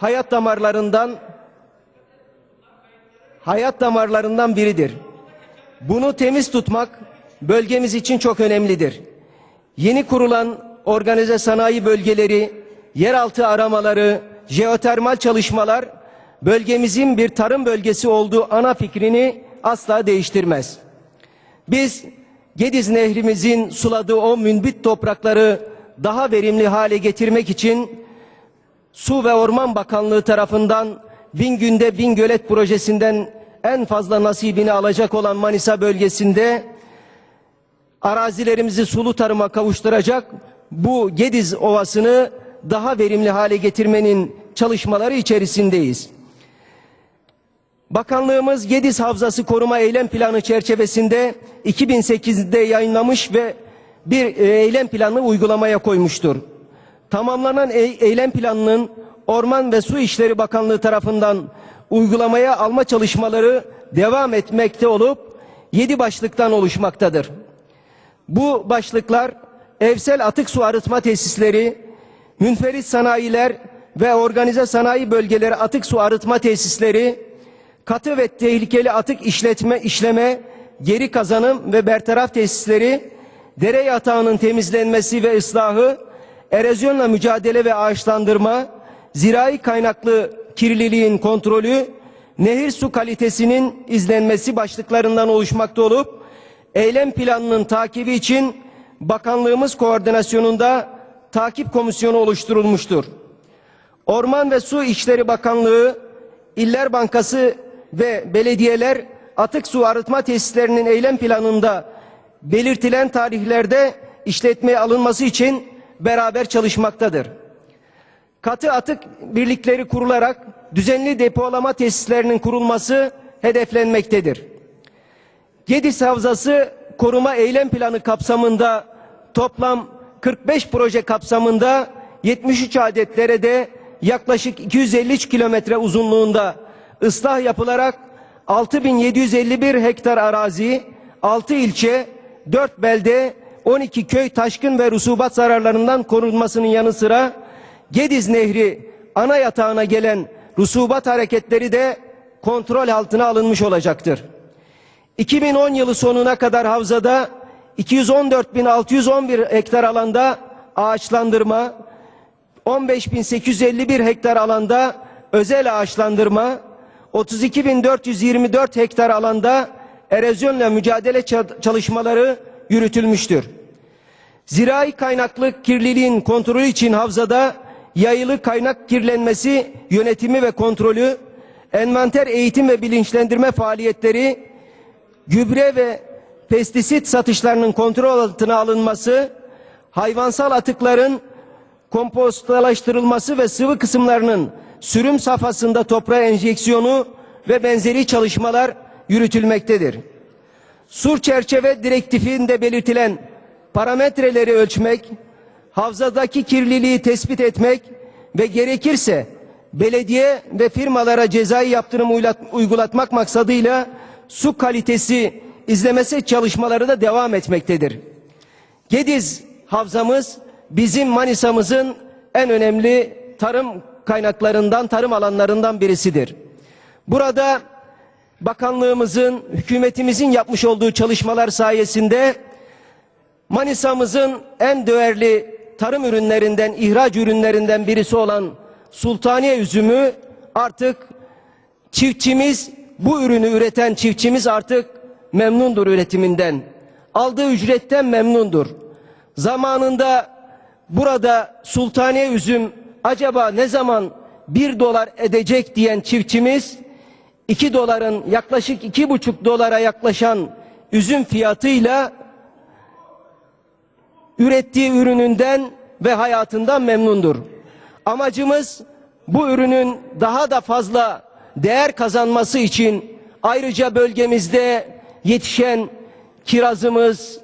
hayat damarlarından hayat damarlarından biridir. Bunu temiz tutmak bölgemiz için çok önemlidir. Yeni kurulan organize sanayi bölgeleri, yeraltı aramaları, jeotermal çalışmalar bölgemizin bir tarım bölgesi olduğu ana fikrini asla değiştirmez. Biz Gediz Nehrimizin suladığı o münbit toprakları daha verimli hale getirmek için Su ve Orman Bakanlığı tarafından Bin Günde Bin Gölet projesinden en fazla nasibini alacak olan Manisa bölgesinde arazilerimizi sulu tarıma kavuşturacak bu Gediz Ovası'nı daha verimli hale getirmenin çalışmaları içerisindeyiz. Bakanlığımız Gediz Havzası Koruma Eylem Planı çerçevesinde 2008'de yayınlamış ve bir e, eylem planı uygulamaya koymuştur. Tamamlanan e- eylem planının Orman ve Su İşleri Bakanlığı tarafından uygulamaya alma çalışmaları devam etmekte olup 7 başlıktan oluşmaktadır. Bu başlıklar evsel atık su arıtma tesisleri, münferit sanayiler ve organize sanayi bölgeleri atık su arıtma tesisleri, katı ve tehlikeli atık işletme, işleme, geri kazanım ve bertaraf tesisleri, dere yatağının temizlenmesi ve ıslahı, erozyonla mücadele ve ağaçlandırma, zirai kaynaklı kirliliğin kontrolü, nehir su kalitesinin izlenmesi başlıklarından oluşmakta olup, eylem planının takibi için bakanlığımız koordinasyonunda takip komisyonu oluşturulmuştur. Orman ve Su İşleri Bakanlığı, İller Bankası ve belediyeler atık su arıtma tesislerinin eylem planında belirtilen tarihlerde işletmeye alınması için beraber çalışmaktadır. Katı atık birlikleri kurularak düzenli depolama tesislerinin kurulması hedeflenmektedir. Gediz Havzası Koruma Eylem Planı kapsamında toplam 45 proje kapsamında 73 adet derede yaklaşık 253 kilometre uzunluğunda ıslah yapılarak 6751 hektar arazi, 6 ilçe, 4 belde, 12 köy taşkın ve rusubat zararlarından korunmasının yanı sıra Gediz Nehri ana yatağına gelen rusubat hareketleri de kontrol altına alınmış olacaktır. 2010 yılı sonuna kadar havzada 214.611 hektar alanda ağaçlandırma, 15.851 hektar alanda özel ağaçlandırma, 32.424 hektar alanda erozyonla mücadele çalışmaları yürütülmüştür. Zirai kaynaklı kirliliğin kontrolü için havzada yayılı kaynak kirlenmesi yönetimi ve kontrolü, envanter eğitim ve bilinçlendirme faaliyetleri, gübre ve pestisit satışlarının kontrol altına alınması, hayvansal atıkların kompostlaştırılması ve sıvı kısımlarının sürüm safhasında toprağa enjeksiyonu ve benzeri çalışmalar yürütülmektedir. Sur çerçeve direktifinde belirtilen parametreleri ölçmek, havzadaki kirliliği tespit etmek ve gerekirse belediye ve firmalara cezai yaptırım uygulatmak maksadıyla su kalitesi izlemesi çalışmaları da devam etmektedir. Gediz havzamız bizim Manisa'mızın en önemli tarım kaynaklarından, tarım alanlarından birisidir. Burada bakanlığımızın, hükümetimizin yapmış olduğu çalışmalar sayesinde Manisa'mızın en değerli tarım ürünlerinden, ihraç ürünlerinden birisi olan Sultaniye üzümü artık çiftçimiz, bu ürünü üreten çiftçimiz artık memnundur üretiminden. Aldığı ücretten memnundur. Zamanında burada Sultaniye üzüm acaba ne zaman bir dolar edecek diyen çiftçimiz 2 doların yaklaşık iki buçuk dolara yaklaşan üzüm fiyatıyla ürettiği ürününden ve hayatından memnundur. Amacımız bu ürünün daha da fazla değer kazanması için ayrıca bölgemizde yetişen kirazımız,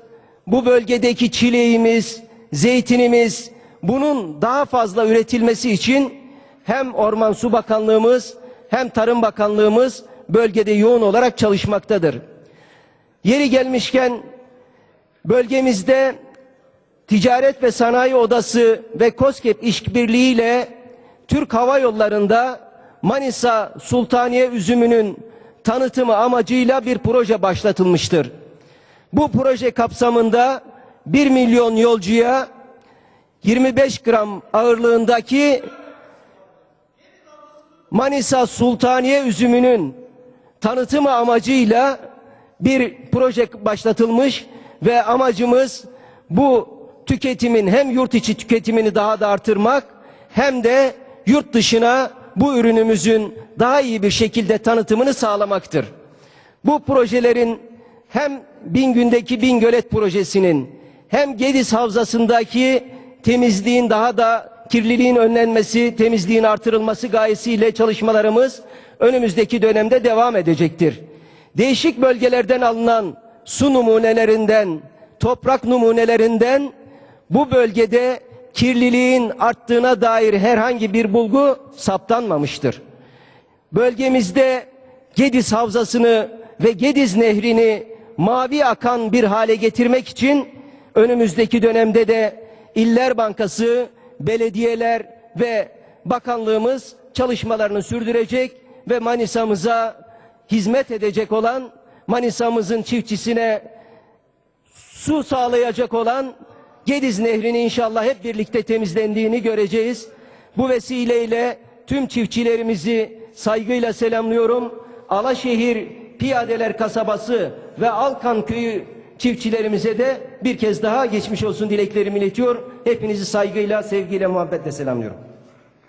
bu bölgedeki çileğimiz, zeytinimiz bunun daha fazla üretilmesi için hem Orman Su Bakanlığımız hem Tarım Bakanlığımız bölgede yoğun olarak çalışmaktadır. Yeri gelmişken bölgemizde Ticaret ve Sanayi Odası ve COSGAP işbirliğiyle Türk Hava Yolları'nda Manisa Sultaniye üzümünün tanıtımı amacıyla bir proje başlatılmıştır. Bu proje kapsamında 1 milyon yolcuya 25 gram ağırlığındaki Manisa Sultaniye üzümünün tanıtımı amacıyla bir proje başlatılmış ve amacımız bu tüketimin hem yurt içi tüketimini daha da artırmak hem de yurt dışına bu ürünümüzün daha iyi bir şekilde tanıtımını sağlamaktır. Bu projelerin hem Bingöl'deki Bingölet projesinin hem Gediz Havzası'ndaki temizliğin daha da kirliliğin önlenmesi, temizliğin artırılması gayesiyle çalışmalarımız önümüzdeki dönemde devam edecektir. Değişik bölgelerden alınan su numunelerinden, toprak numunelerinden bu bölgede kirliliğin arttığına dair herhangi bir bulgu saptanmamıştır. Bölgemizde Gediz Havzası'nı ve Gediz Nehri'ni mavi akan bir hale getirmek için önümüzdeki dönemde de İller Bankası, belediyeler ve bakanlığımız çalışmalarını sürdürecek ve Manisa'mıza hizmet edecek olan Manisa'mızın çiftçisine su sağlayacak olan Gediz Nehri'ni inşallah hep birlikte temizlendiğini göreceğiz. Bu vesileyle tüm çiftçilerimizi saygıyla selamlıyorum. Alaşehir Piyadeler Kasabası ve Alkan Köyü çiftçilerimize de bir kez daha geçmiş olsun dileklerimi iletiyor. Hepinizi saygıyla, sevgiyle, muhabbetle selamlıyorum.